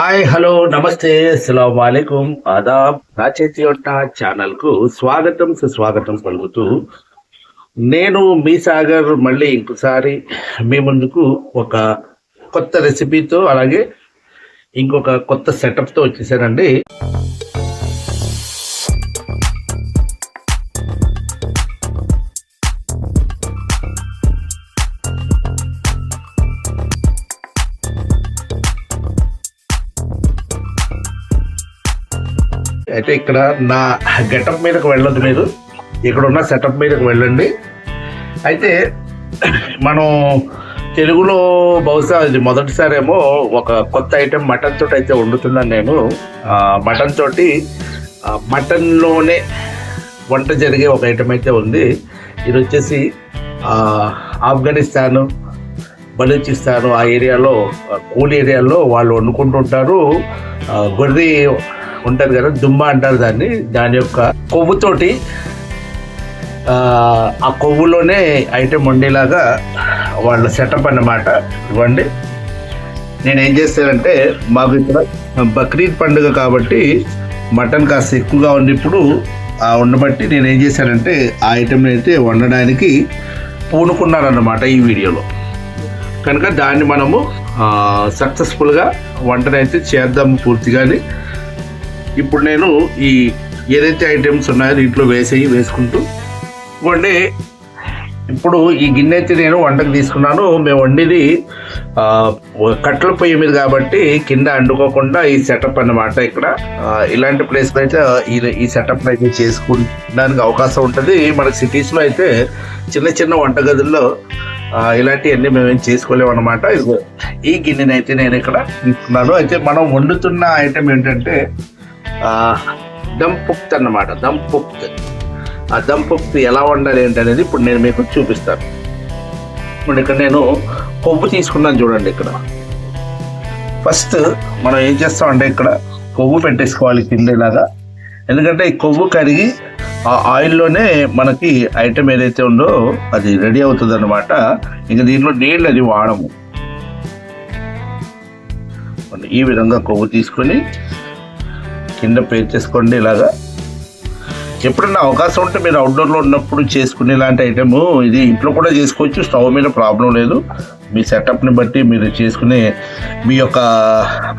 Hi hello నమస్తే అస్సలం వాలేకుం ఆదాబ్. నాచేతి వంట ఛానల్కు స్వాగతం సుస్వాగతం పలుకుతూ నేను మీ సాగర్ మళ్ళీ ఇంకోసారి మీ ముందుకు ఒక కొత్త రెసిపీతో అలాగే ఇంకొక కొత్త సెటప్తో వచ్చేసానండి. అయితే ఇక్కడ నా గెటప్ మీదకి వెళ్ళొద్దు మీరు. ఇక్కడ ఉన్న సెటప్ మీదకి వెళ్ళండి. అయితే మనం తెలుగులో బహుశా ఇది మొదటిసారి ఏమో ఒక కొత్త ఐటెం మటన్ తోటి అయితే వండుతున్నాను నేను. మటన్ తోటి మటన్లోనే వంట జరిగే ఒక ఐటెం అయితే ఉంది. ఇది వచ్చేసి ఆఫ్ఘనిస్తాను ఆఫ్ఘనిస్తాన్ ఆ ఏరియాలో కూల్ ఏరియాలో వాళ్ళు వండుకుంటుంటారు గొర్రె ఉంటుంది కదా దుమ్మ అంటారు దాన్ని దాని యొక్క కొవ్వుతోటి ఆ, కొవ్వులోనే ఐటెం వండేలాగా వాళ్ళ సెటప్ అన్నమాట. ఇవ్వండి. నేను ఏం చేస్తానంటే మాకు ఇక్కడ బక్రీద్ పండుగ కాబట్టి మటన్ కాస్త ఎక్కువగా ఉన్నప్పుడు ఆ ఉండబట్టి నేను ఏం చేశానంటే ఆ ఐటెం అయితే వండడానికి పూనుకున్నారన్నమాట ఈ వీడియోలో. కనుక దాన్ని మనము సక్సెస్ఫుల్గా వంటనైతే చేద్దాము పూర్తిగాని. ఇప్పుడు నేను ఈ ఏదైతే ఐటమ్స్ ఉన్నాయో దీంట్లో వేసేయి వేసుకుంటూ ఇవ్వండి. ఇప్పుడు ఈ గిన్నె అయితే నేను వంటకు తీసుకున్నాను. మేము వండేది కట్టెల పొయ్యి మీద కాబట్టి కింద అండుకోకుండా ఈ సెటప్ అన్నమాట ఇక్కడ. ఇలాంటి ప్లేస్లో అయితే ఈ ఈ సెటప్ అయితే చేసుకోవడానికి అవకాశం ఉంటుంది. మన సిటీస్లో అయితే చిన్న చిన్న వంటగదుల్లో ఇలాంటివన్నీ మేము ఏం చేసుకోలేము అనమాట ఈ గిన్నెనైతే నేను ఇక్కడ తీసుకున్నాను. అయితే మనం వండుతున్న ఐటెం ఏంటంటే దంపుక్త్ అన్నమాట దంపుక్త్. ఆ దంపుక్త్ ఎలా వండాలి ఏంటనేది ఇప్పుడు నేను మీకు చూపిస్తాను. ఇప్పుడు ఇక్కడ నేను కొవ్వు తీసుకున్నాను చూడండి ఇక్కడ. ఫస్ట్ మనం ఏం చేస్తామంటే ఇక్కడ కొవ్వు పెట్టేసుకోవాలి తిండేలాగా ఎందుకంటే ఈ కొవ్వు కరిగి ఆ ఆయిల్లోనే మనకి ఐటెం ఏదైతే ఉందో అది రెడీ అవుతుంది అనమాట ఇంకా దీంట్లో నీళ్ళు అది వాడము. ఈ విధంగా కొవ్వు తీసుకొని కింద పే చేసుకోండి ఇలాగా. ఎప్పుడన్నా అవకాశం ఉంటే మీరు అవుట్డోర్లో ఉన్నప్పుడు చేసుకునే ఇలాంటి ఐటెము ఇది ఇంట్లో కూడా చేసుకోవచ్చు స్టవ్ మీద ప్రాబ్లం లేదు. మీ సెటప్ని బట్టి మీరు చేసుకునే మీ యొక్క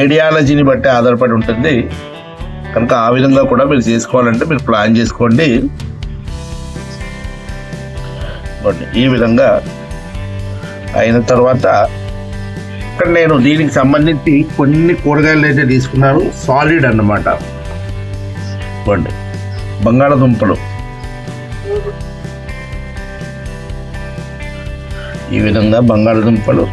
ఐడియాలజీని బట్టి ఆధారపడి ఉంటుంది. కనుక ఆ విధంగా కూడా మీరు చేసుకోవాలంటే మీరు ప్లాన్ చేసుకోండి. ఈ విధంగా అయిన తర్వాత ఇక్కడ నేను దీనికి సంబంధించి కొన్ని కూరగాయలు అయితే తీసుకున్నాను. సాలిడ్ అన్నమాట. చూడండి బంగాళదుంపలు. ఈ విధంగా బంగాళదుంపలు.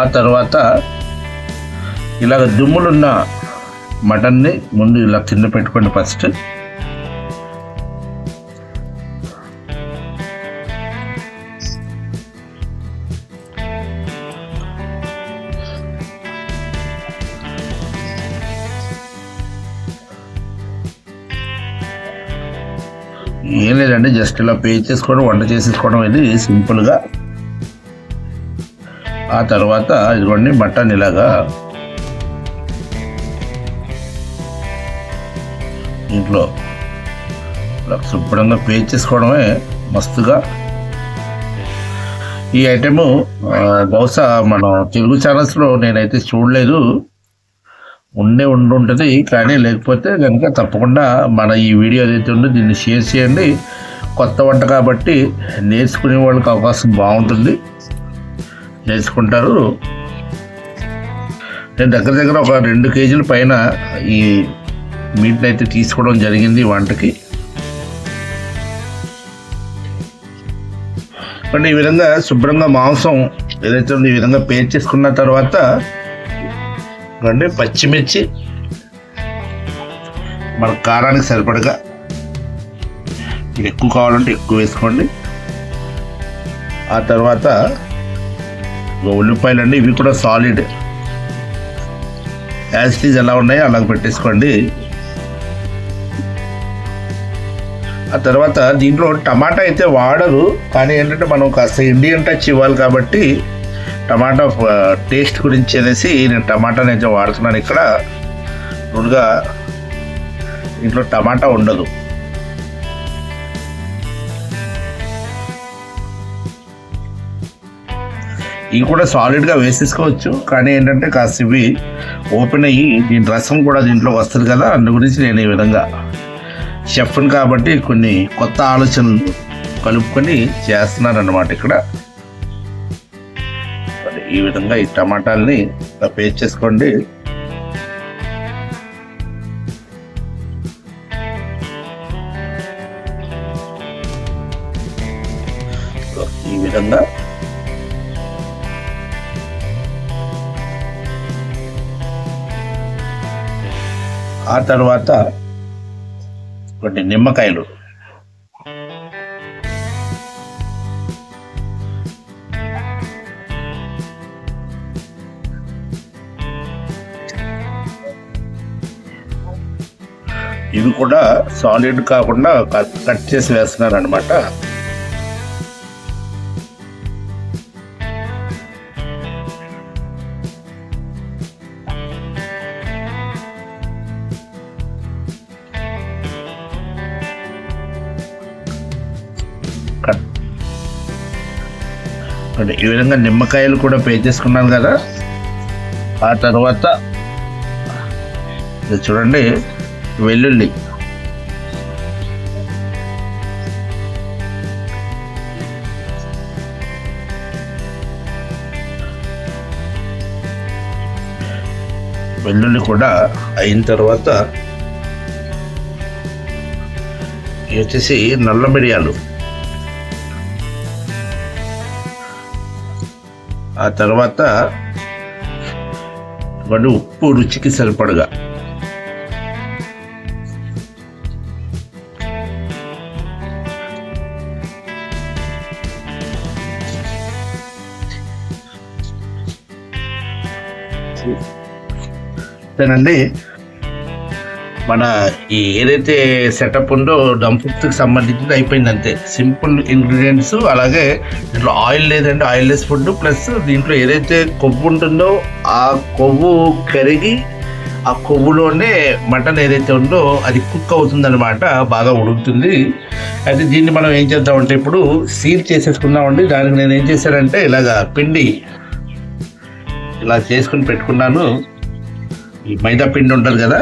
ఆ తర్వాత ఇలాగ దుమ్ములున్న మటన్ని ముందు ఇలా కింద పెట్టుకోండి ఫస్ట్. ఏం లేదండి జస్ట్ ఇలా పే చేసుకోవడం వంట చేసేసుకోవడం ఇది సింపుల్గా ఆ తర్వాత ఇదిగోండి మటన్ ఇలాగా. ఇంట్లో శుభ్రంగా పే చేసుకోవడమే మస్తుగా. ఈ ఐటెము బహుశా మన తెలుగు ఛానల్స్లో నేనైతే చూడలేదు. ఉండే ఉండి ఉంటుంది కానీ లేకపోతే కనుక తప్పకుండా మన ఈ వీడియో ఏదైతే ఉందో దీన్ని షేర్ చేయండి. కొత్త వంట కాబట్టి నేర్చుకునే వాళ్ళకి అవకాశం బాగుంటుంది. నేర్చుకుంటారు. నేను దగ్గర దగ్గర ఒక రెండు కేజీల పైన ఈ మీట్ని అయితే తీసుకోవడం జరిగింది ఈ వంటకి. అంటే ఈ విధంగా శుభ్రంగా మాంసం ఏదైతే ఉందో ఈ విధంగా పేర్ చేసుకున్న తర్వాత రండి పచ్చిమిర్చి. మన కారానికి సరిపడగా మీకు ఎక్కువ కావాలంటే ఎక్కువ వేసుకోండి. ఆ తర్వాత ఉల్లిపాయలు అండి ఇవి కూడా సాలిడ్ యాసిటీస్ ఎలా ఉన్నాయో అలాగ పెట్టేసుకోండి. ఆ తర్వాత దీంట్లో టమాటా అయితే వాడరు కానీ ఏంటంటే మనం కాస్త ఇండియన్ టచ్ ఇవ్వాలి కాబట్టి టమాటా టేస్ట్ గురించి అనేసి నేను టమాటా నేను వాడుతున్నాను ఇక్కడ. ముందుగా ఇంట్లో టమాటా ఉండదు. ఇవి కూడా సాలిడ్గా వేసేసుకోవచ్చు. కానీ ఏంటంటే కాస్త ఇవి ఓపెన్ అయ్యి దీని రసం కూడా దీంట్లో వస్తుంది కదా అందు గురించి నేను ఈ విధంగా షెఫ్ని కాబట్టి కొన్ని కొత్త ఆలోచనలు కలుపుకొని చేస్తున్నాను అన్నమాట ఇక్కడ. ఈ విధంగా ఈ టమాటాలని ఇలా పేస్ట్ చేసుకోండి. ఈ విధంగా ఆ తర్వాత కొన్ని నిమ్మకాయలు ఇది కూడా సాలిడ్ కాకుండా కట్ చేసి వేస్తున్నారు అనమాట ఈ విధంగా నిమ్మకాయలు కూడా పే చేసుకున్నాను కదా. ఆ తర్వాత ఇది చూడండి. వెల్లుల్లి. వెల్లుల్లి కూడా అయిన తర్వాత వచ్చేసి నల్ల మిరియాలు. ఆ తర్వాత వాడు ఉప్పు రుచికి సరిపడగా. చెప్తానండి మన ఈ ఏదైతే సెటప్ ఉందో డంపుకి సంబంధించింది అయిపోయింది అంతే సింపుల్ ఇంగ్రీడియంట్స్ అలాగే దీంట్లో ఆయిల్ లేదంటే ఆయిల్ లెస్ ఫుడ్ ప్లస్ దీంట్లో ఏదైతే కొవ్వు ఉంటుందో ఆ కొవ్వు కరిగి ఆ కొవ్వులోనే మటన్ ఏదైతే ఉందో అది కుక్ అవుతుందన్నమాట బాగా ఉడుకుతుంది. అయితే దీన్ని మనం ఏం చేద్దామంటే ఇప్పుడు సీల్ చేసేసుకుందామండి. దానికి నేను ఏం చేశానంటే ఇలాగా పిండి ఇలా చేసుకుని పెట్టుకున్నాను. ఈ మైదా పిండి ఉంటుంది కదా?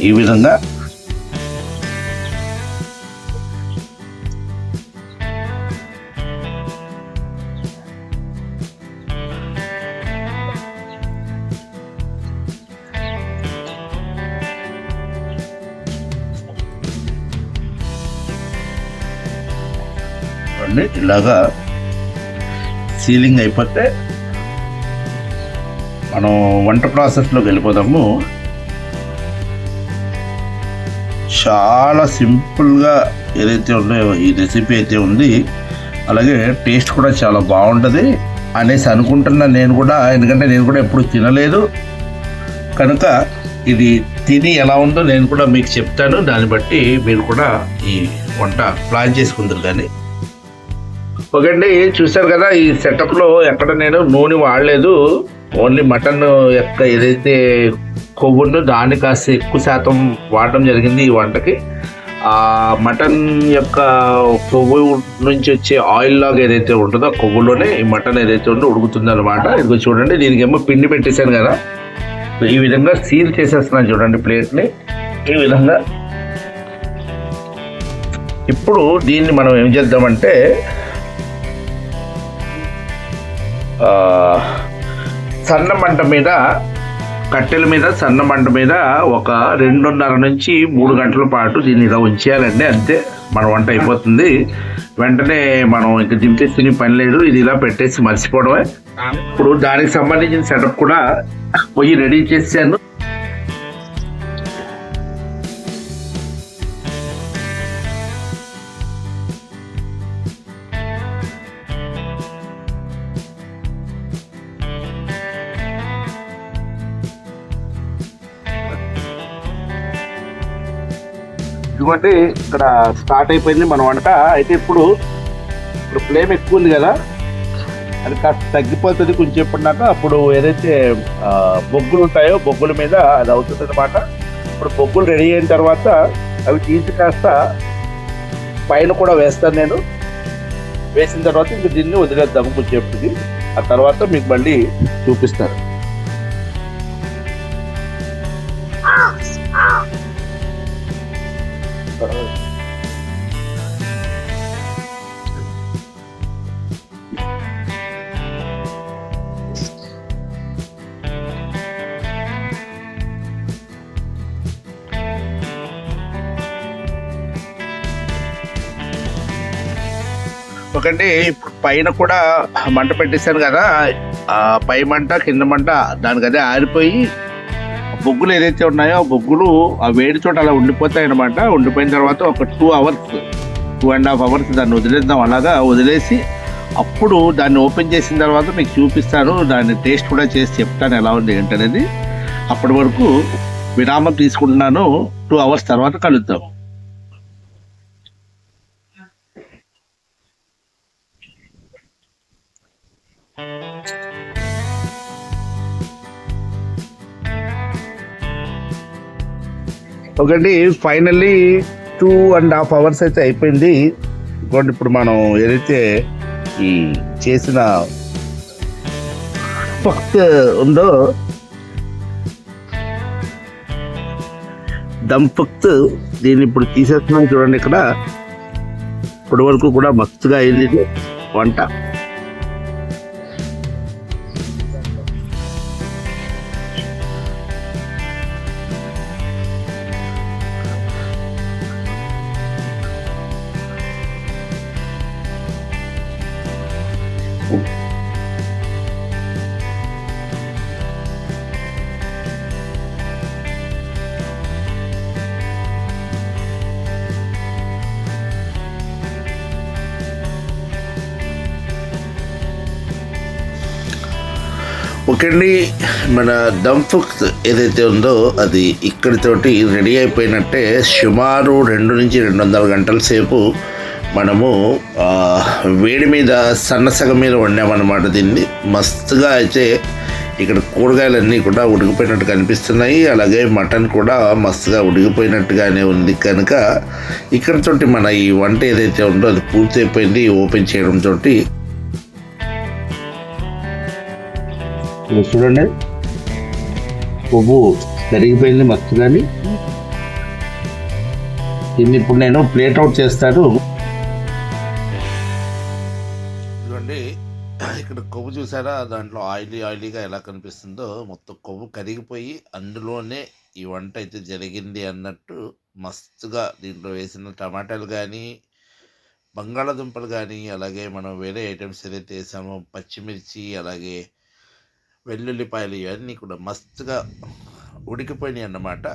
ఈ విధంగా ఇలాగా సీలింగ్ అయిపోతే మనం వంట ప్రాసెస్లోకి వెళ్ళిపోదాము. చాలా సింపుల్గా ఏదైతే ఉన్నాయో ఈ రెసిపీ అయితే ఉంది. అలాగే టేస్ట్ కూడా చాలా బాగుంటుంది. అనేసి అనుకుంటున్నా నేను కూడా ఎందుకంటే నేను కూడా ఎప్పుడు తినలేదు. కనుక ఇది తిని ఎలా ఉందో నేను కూడా మీకు చెప్తాను. దాన్ని బట్టి మీరు కూడా ఈ వంట ప్లాన్ చేసుకుందరు కానీ. ఓకే అండి చూశారు కదా ఈ సెటప్లో ఎక్కడ నేను నూనె వాడలేదు. ఓన్లీ మటన్ యొక్క ఏదైతే కొవ్వు ఉందో దాన్ని కాస్త ఎక్కువ శాతం వాడడం జరిగింది ఈ వంటకి. ఆ మటన్ యొక్క కొవ్వు నుంచి వచ్చే ఆయిల్ లాగా ఏదైతే ఉంటుందో ఆ కొవ్వులోనే ఈ మటన్ ఏదైతే ఉందో ఉడుకుతుంది అనమాట ఇదిగో చూడండి దీనికేమో పిండి పెట్టేశాను కదా. ఈ విధంగా సీల్ చేసేస్తున్నాను చూడండి ప్లేట్ని. ఈ విధంగా ఇప్పుడు దీన్ని మనం ఏం చేద్దామంటే సన్న మంట మీద కట్టెల మీద సన్న మంట మీద ఒక రెండున్నర నుంచి మూడు గంటల పాటు దీన్ని ఇలా ఉంచేయాలండి అంతే. మన వంట అయిపోతుంది. వెంటనే మనం ఇంక దింపేసి తినే పని లేదు ఇది ఇలా పెట్టేసి మర్చిపోవడమే. ఇప్పుడు దానికి సంబంధించిన సెటప్ కూడా పొయ్యి రెడీ చేశాను. ఇదిగోండి ఇక్కడ స్టార్ట్ అయిపోయింది మన వంట. అయితే ఇప్పుడు ఇప్పుడు ఫ్లేమ్ ఎక్కువ ఉంది కదా అది కాస్త తగ్గిపోతుంది కొంచెం చెప్పినాక అప్పుడు ఏదైతే బొగ్గులు ఉంటాయో బొగ్గుల మీద అది అవుతుంది అనమాట ఇప్పుడు బొగ్గులు రెడీ అయిన తర్వాత అవి తీసి కాస్త పైన కూడా వేస్తాను నేను. వేసిన తర్వాత ఇంక దీన్ని వదిలేద్దాము కొంచెంసేపటికి ఆ తర్వాత మీకు మళ్ళీ చూపిస్తాను. ఎందుకంటే పైన కూడా మంట పెట్టేశాను కదా ఆ పై మంట కింద మంట దానికి అదే ఆరిపోయి బొగ్గులు ఏదైతే ఉన్నాయో ఆ బొగ్గులు ఆ వేడి చోట అలా ఉండిపోతాయి అనమాట ఉండిపోయిన తర్వాత ఒక two hours two and half hours దాన్ని వదిలేద్దాం అలాగా వదిలేసి అప్పుడు దాన్ని ఓపెన్ చేసిన తర్వాత మీకు చూపిస్తాను దాన్ని టేస్ట్ కూడా చేసి చెప్తాను ఎలా ఉంది ఏంటనేది. అప్పటి వరకు విరామం తీసుకుంటున్నాను టూ అవర్స్ తర్వాత కలుద్దాం. ఒకటి finally two and half hours అయితే అయిపోయింది. ఇంకోటి ఇప్పుడు మనం ఏదైతే ఈ చేసిన ఫక్త్ ఉందో దమ్ ఫక్త్ దీన్ని ఇప్పుడు తీసేస్తున్నాం చూడండి ఇక్కడ. ఇప్పటి వరకు కూడా మస్తుగా అయింది వంట. ఒకండి మన దంఫుక్స్ ఏదైతే ఉందో అది ఇక్కడితోటి రెడీ అయిపోయినట్టే సుమారు రెండు నుంచి రెండు వందల గంటల సేపు మనము వేడి మీద సన్నసగ మీద వండామన్నమాట దీన్ని. మస్తుగా అయితే ఇక్కడ కూరగాయలన్నీ కూడా ఉడికిపోయినట్టు కనిపిస్తున్నాయి. అలాగే మటన్ కూడా మస్తుగా ఉడికిపోయినట్టుగానే ఉంది కనుక ఇక్కడితోటి మన ఈ వంట ఏదైతే ఉందో అది పూర్తి అయిపోయింది ఓపెన్ చేయడంతో ఇది చూడండి. కొవ్వు కరిగిపోయింది మస్తుగాని దీన్ని ఇప్పుడు నేను ప్లేట్ అవుట్ చేస్తాను. చూడండి ఇక్కడ కొవ్వు చూసారా? దాంట్లో ఆయిలీ ఆయిలీగా ఎలా కనిపిస్తుందో. మొత్తం కొవ్వు కరిగిపోయి అందులోనే ఈ వంట అయితే జరిగింది అన్నట్టు మస్తుగా దీంట్లో వేసిన టమాటాలు కానీ బంగాళాదుంపలు కానీ అలాగే మనం వేరే ఐటమ్స్ ఏదైతే వేసామో పచ్చిమిర్చి అలాగే వెల్లుల్లిపాయలు ఇవన్నీ కూడా మస్తుగా ఉడికిపోయినాయి అన్నమాట.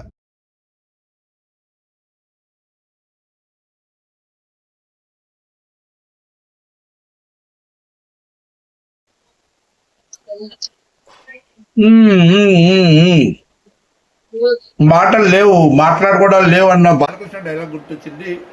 మాటలు లేవు మాట్లాడుకోవడం లేవు అన్న బాలకృష్ణ డైలాగ్ గుర్తొచ్చింది.